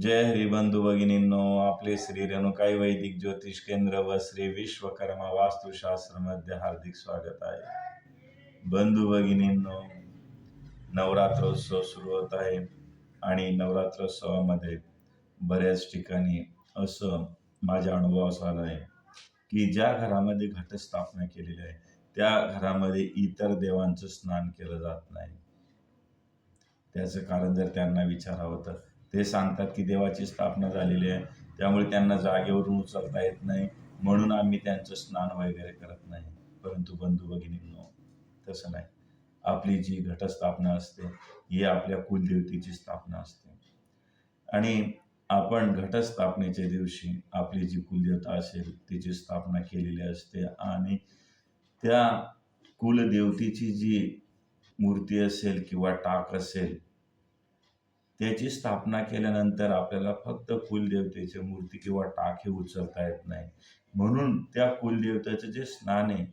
जय हरी बंधू भगिनींनो आपले श्री रेणुकाई वैदिक ज्योतिष केंद्र व श्री विश्वकर्मा वास्तुशास्त्रमध्ये हार्दिक स्वागत आहे. बंधू भगिनींनो नवरात्रोत्सव सुरू होत आहे आणि नवरात्रोत्सवामध्ये बऱ्याच ठिकाणी असं माझ्या अनुभवास आलं आहे की ज्या घरामध्ये घटस्थापना केलेली आहे त्या घरामध्ये इतर देवांचं स्नान केलं जात नाही. त्याचं कारण जर त्यांना विचारावं तर ते सांगतात की देवाची स्थापना झालेली आहे. त्यामुळे त्यांना जागेवरून उचलता येत नाही. म्हणून आम्ही त्यांचं स्नान वगैरे करत नाही. परंतु बंधू भगिनींनो तसं नाही. आपली जी घटस्थापना असते ही आपल्या कुलदेवतेची स्थापना असते. आणि आपण घटस्थापनेच्या दिवशी आपली जी कुलदेवता असेल तिची स्थापना केलेली असते. आणि त्या कुलदेवतेची जी मूर्ती असेल किंवा टाक असेल त्याची स्थापना केल्यानंतर आपल्याला फक्त कुलदेवतेची मूर्ती किंवा टाक हे उचलता येत नाही. म्हणून त्या कुलदेवतेचं जे स्नान आहे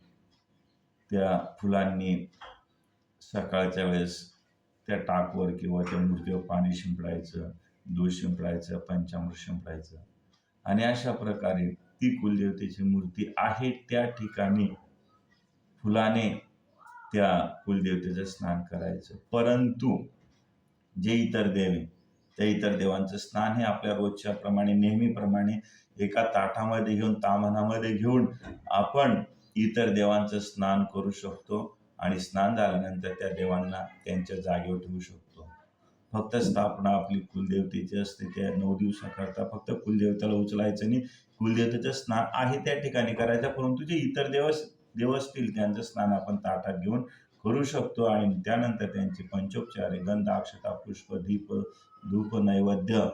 त्या फुलांनी सकाळच्या वेळेस त्या टाकवर किंवा त्या मूर्तीवर पाणी शिंपडायचं दूध शिंपडायचं पंचामृत शिंपडायचं. आणि अशा प्रकारे ती कुलदेवतेची मूर्ती आहे त्या ठिकाणी. फुलाने त्या कुलदेवतेचं स्नान करायचं. परंतु जे इतर देव आहे त्या इतर देवांचं स्नान हे आपल्या रोजच्या प्रमाणे नेहमीप्रमाणे एका ताटामध्ये घेऊन तामनामध्ये घेऊन आपण इतर देवांचं स्नान करू शकतो आणि स्नान झाल्यानंतर त्या देवांना त्यांच्या जागेवर ठेवू शकतो. फक्त स्थापना आपली कुलदेवतेची असते त्या नऊ दिवसाकरता फक्त कुलदेवतेला उचलायचं आणि कुलदेवतेचं स्नान आहे त्या ठिकाणी करायचं परंतु जे इतर देव देव असतील त्यांचं स्नान आपण ताटात घेऊन करू शकतो आणि त्यानंतर त्यांचे पंचोपचारे गंध अक्षता पुष्प दीप धूप नैवेद्य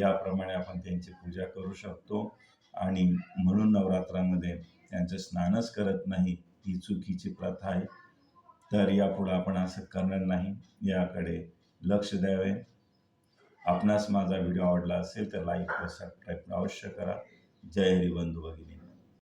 याप्रमाणे आपण त्यांची पूजा करू शकतो. आणि म्हणून नवरात्रामध्ये त्यांचं स्नानच करत नाही ही चुकीची प्रथा आहे. तर यापुढं आपण असं करणार नाही. याकडे लक्ष द्यावे. आपणास माझा व्हिडिओ आवडला असेल तर लाईक व सबस्क्राईब अवश्य करा. जय हरी बंधू भगिनी.